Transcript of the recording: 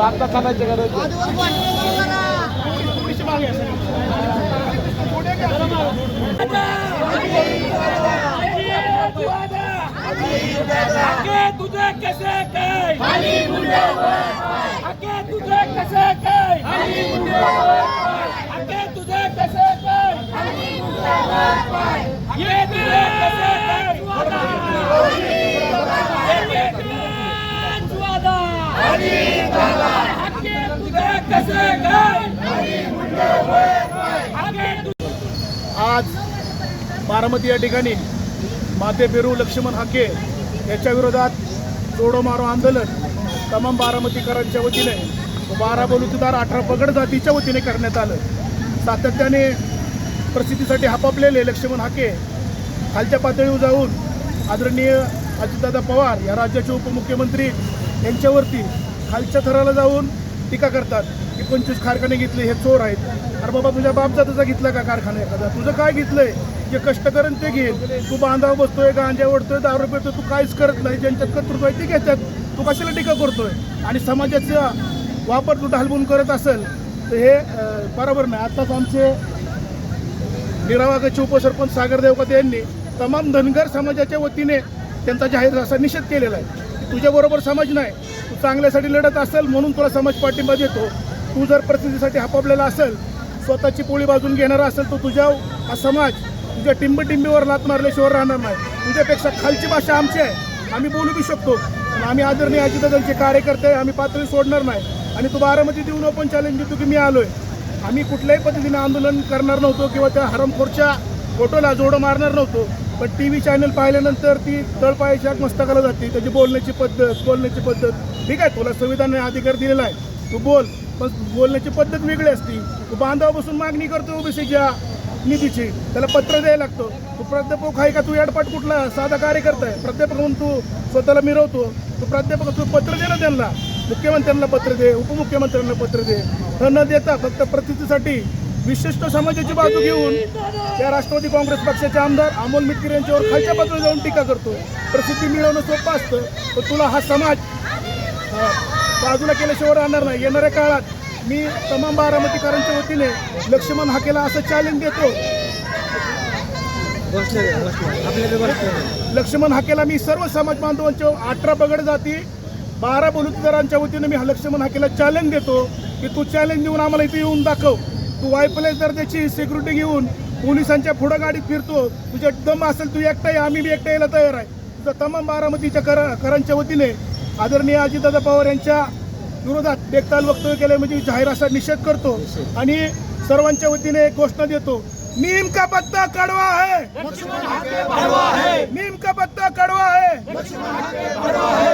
आता चालायचं गरज तुझे कसे काय आज बारामती या ठिकाणी माते पेरू लक्ष्मण हाके याच्या विरोधात जोडो मारो आंदोलन तमाम बारामतीकरांच्या वतीने बारा बलुतेदार अठरा पगड जातीच्या वतीने करण्यात आलं. सातत्याने प्रसिद्धीसाठी हापापलेले लक्ष्मण हाके खालच्या पातळीवर जाऊन आदरणीय अजितदादा पवार या राज्याचे उपमुख्यमंत्री यांच्यावरती खालच्या थराला जाऊन टीका करतात की पंचवीस कारखाने घेतले हे चोर आहेत. अरे बाबा तुझ्या बापजाताचा घेतला का कारखाना एखादा? तुझं काय घेतलंय? जे कष्ट करेन ते घेईल तू बांधाव बसतोय गांजा ओढतोय दारू पितोय तू काहीच करत नाही. ज्यांच्यात कर्तृत्व आहे ते घेतात. तू कशाला टीका करतोय? आणि समाजाचा वापर तू हलवून करत असेल तर हे बरोबर नाही. आत्ताच आमचे निरावागाचे उपसरपंच सागर देवकते यांनी तमाम धनगर समाजाच्या वतीने त्यांचा जाहीर असा निषेध केलेला आहे. तुझ्याबरोबर समाज नाही तू चांगल्यासाठी लढत असेल म्हणून तुला समाज पाठिंबा देतो. तू जर प्रसिद्धीसाठी हापापलेला असेल स्वतःची पोळी बाजून घेणारा असेल तर तुझ्या हा समाज तुझ्या टिंबटिंबीवर लात मारल्याशिवाय राहणार नाही. तुझ्यापेक्षा खालची भाषा आमची आहे. आम्ही बोलू बी शकतो. आम्ही आदरणीय अजितदादांचे कार्यकर्ते आहे, आम्ही पातळी सोडणार नाही. आणि तो बारामती देऊन ओपन चॅलेंज देतो की मी आलोय. आम्ही कुठल्याही पद्धतीने आंदोलन करणार नव्हतो किंवा त्या हरमखोरच्या फोटोला जोडं मारणार नव्हतो पण टी व्ही चॅनल पाहिल्यानंतर ती तळपायाच्या मस्तकाला जाते. त्याची बोलण्याची पद्धत बोलण्याची पद्धत. ठीक आहे तुला संविधानाने अधिकार दिलेला आहे. तू बोल पण बोलण्याची पद्धत वेगळी असती. तू बांधवापासून बसून मागणी करतो ओबीसीच्या निधीची. त्याला पत्र द्यायला लागतो. तू प्राध्यापक आहे का? तू याडपाट कुठला? साधा कार्यकर्ता आहे. प्राध्यापक म्हणून तू स्वतःला मिरवतो. तू प्राध्यापक तू पत्र दे ना त्यांना. मुख्यमंत्र्यांना पत्र दे उपमुख्यमंत्र्यांना पत्र दे. न न देता फक्त प्रतिष्ठेसाठी विशिष्ट समाजाची बाजू घेऊन त्या राष्ट्रवादी काँग्रेस पक्षाचे आमदार अमोल मिटकर यांच्यावर खालच्या पातळीवर जाऊन टीका करतो. प्रसिद्धी मिळवणं सोपं असतं पण तुला हा समाज बाजूला केल्याशिवाय राहणार नाही. येणाऱ्या काळात मी तमाम बारामतीकरांच्या वतीने लक्ष्मण हाकेला असं चॅलेंज देतो. लक्ष्मण हाकेला मी सर्व समाज बांधवांच्या अठरा पगड जाती बारा बलुतेदारांच्या वतीने मी हा लक्ष्मण हाकेला चॅलेंज देतो की तू चॅलेंज देऊन आम्हाला इथे येऊन दाखव. तू वायपलेस दर्जाची सिक्युरिटी घेऊन पोलिसांच्या पुढं गाडीत फिरतो. तुझ्या दम असेल तू एकटा ये आम्ही बी एकटा यायला तयार आहे. तुझं तमाम बारामतीच्या कर करांच्या वतीने आदरणीय अजितदादा पवार यांच्या विरोधात देखताल वक्तव्य केलं म्हणजे जाहीर असा निषेध करतो आणि सर्वांच्या वतीने एक घोषणा देतो. नीम का पत्ता कड़वा है नीम का पत्ता कड़वा है